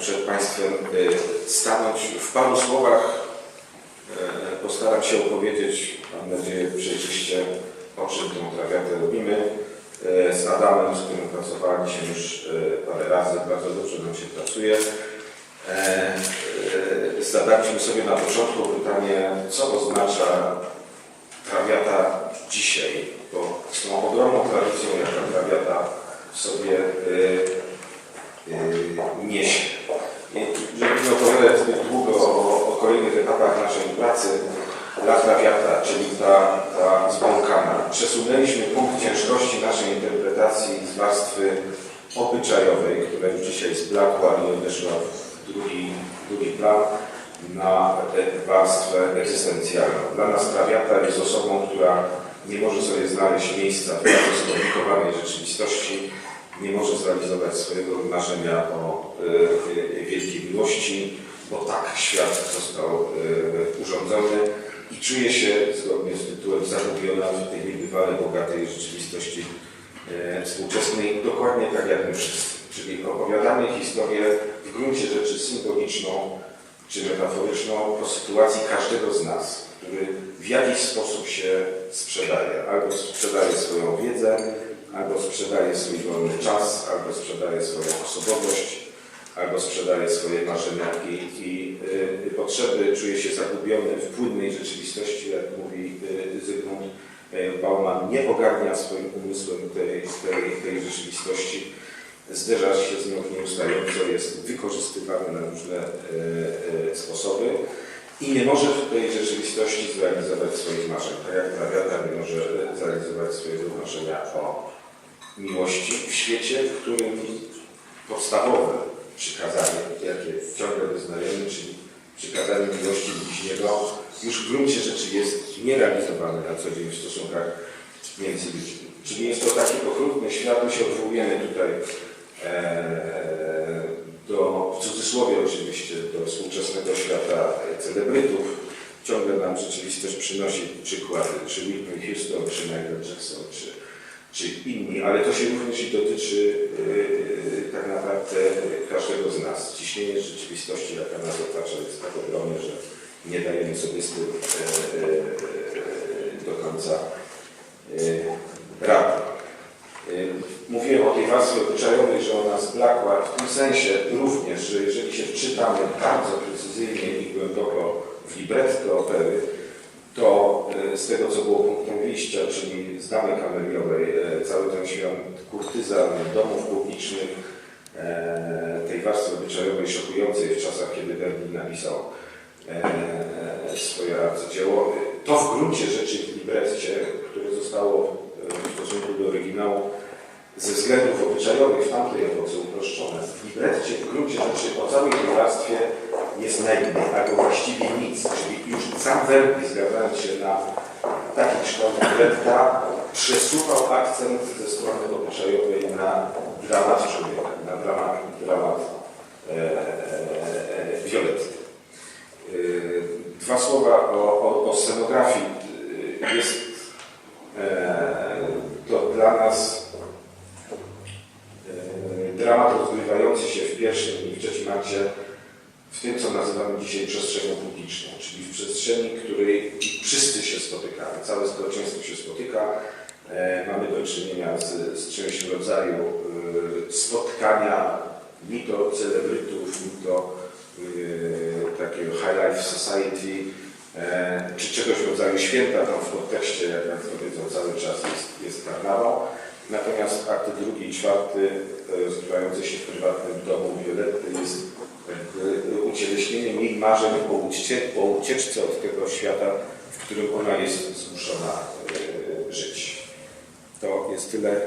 przed Państwem y, stanąć w paru słowach. y, Postaram się opowiedzieć, mam nadzieję, przejrzyście, o czym tą trawiatę robimy. Y, Z Adamem, z którym pracowaliśmy już parę razy, bardzo dobrze nam się pracuje. E, Zadaliśmy sobie na początku pytanie, co oznacza trawiata dzisiaj, bo z tą ogromną tradycją, jaka trawiata sobie niesie. Żeby nie opowiadać zbyt długo o, o kolejnych etapach naszej pracy, La Traviata, czyli ta, ta zbłąkana, przesunęliśmy punkt ciężkości naszej interpretacji z warstwy obyczajowej, która już dzisiaj zblakła i odeszła w drugi, drugi plan, na warstwę egzystencjalną. Dla nas Traviata jest osobą, która nie może sobie znaleźć miejsca w bardzo skomplikowanej rzeczywistości, nie może zrealizować swojego marzenia o y, wielkiej miłości, bo tak świat został y, urządzony i czuje się, zgodnie z tytułem, zagubiona w tej niebywale bogatej rzeczywistości y, współczesnej, dokładnie tak jak my wszyscy. Czyli opowiadamy historię w gruncie rzeczy symboliczną czy metaforyczną o sytuacji każdego z nas, który w jakiś sposób się sprzedaje. Albo sprzedaje swoją wiedzę, albo sprzedaje swój wolny czas, albo sprzedaje swoją osobowość, albo sprzedaje swoje marzenia i, i y, potrzeby, czuje się zagubiony w płynnej rzeczywistości, jak mówi y, Zygmunt y, Bauman, nie ogarnia swoim umysłem tej, tej, tej rzeczywistości, zderza się z nią nieustająco, jest wykorzystywany na różne y, sposoby i nie może w tej rzeczywistości zrealizować swoich marzeń. Tak jak Trawiata nie może zrealizować swojego marzenia o miłości w świecie, w którym podstawowe przykazanie, jakie ciągle wyznajemy, czyli przykazanie miłości bliźniego, już w gruncie rzeczy jest nierealizowane na co dzień w stosunkach międzyludzkich. Czyli jest to taki okrutny świat, my się odwołujemy tutaj e, do, w cudzysłowie oczywiście, do współczesnego świata celebrytów. Ciągle nam rzeczywistość przynosi przykłady, czy Whitney Houston, czy Michael Jackson, czy, czy inni, ale to się również dotyczy yy, tak naprawdę każdego z nas. Ciśnienie rzeczywistości, jaka nas otacza, jest tak ogromne, że nie dajemy sobie z tym yy, do końca yy, rady. Mówiłem o tej warstwie obyczajowej, że ona zblakła w tym sensie również, że jeżeli się wczytamy bardzo precyzyjnie i głęboko w libretto opery, to e, z tego, co było punktem wyjścia, czyli z damy kameriowej, e, cały ten świat kurtyzan, domów publicznych, e, tej warstwy obyczajowej szokującej w czasach, kiedy Berlin napisał swoje arcydzieło, to w gruncie rzeczy w libretcie, które zostało w stosunku do oryginału ze względów obyczajowych w tamtej epoce uproszczone, w libretcie w gruncie rzeczy o całej tej warstwie jest najmniej, albo właściwie nic. Sam Verdi, zgadzając się na taki kształt libretta, przesuwał akcent ze strony obyczajowej na dramat człowieka, na dramat, dramat e, e, e, Violetty. E, Dwa słowa o, o, o scenografii. E, Jest e, to dla nas e, dramat rozgrywający się w pierwszym i w trzecim akcie w tym, co nazywamy dzisiaj przestrzenią publiczną, czyli w przestrzeni, której wszyscy się spotykamy, całe społeczeństwo się spotyka. E, mamy do czynienia z, z czymś w rodzaju e, spotkania ni to celebrytów, ni to e, takiego high life society, e, czy czegoś w rodzaju święta, tam w kontekście, jak Państwo wiedzą, cały czas jest, jest karnawał. Natomiast akty drugi i czwarty, e, rozgrywający się w prywatnym domu Violetty, jest jakby ucieleśnieniem jej marzeń o, ucie, o ucieczce od tego świata, w którym ona jest zmuszona e, żyć. To jest tyle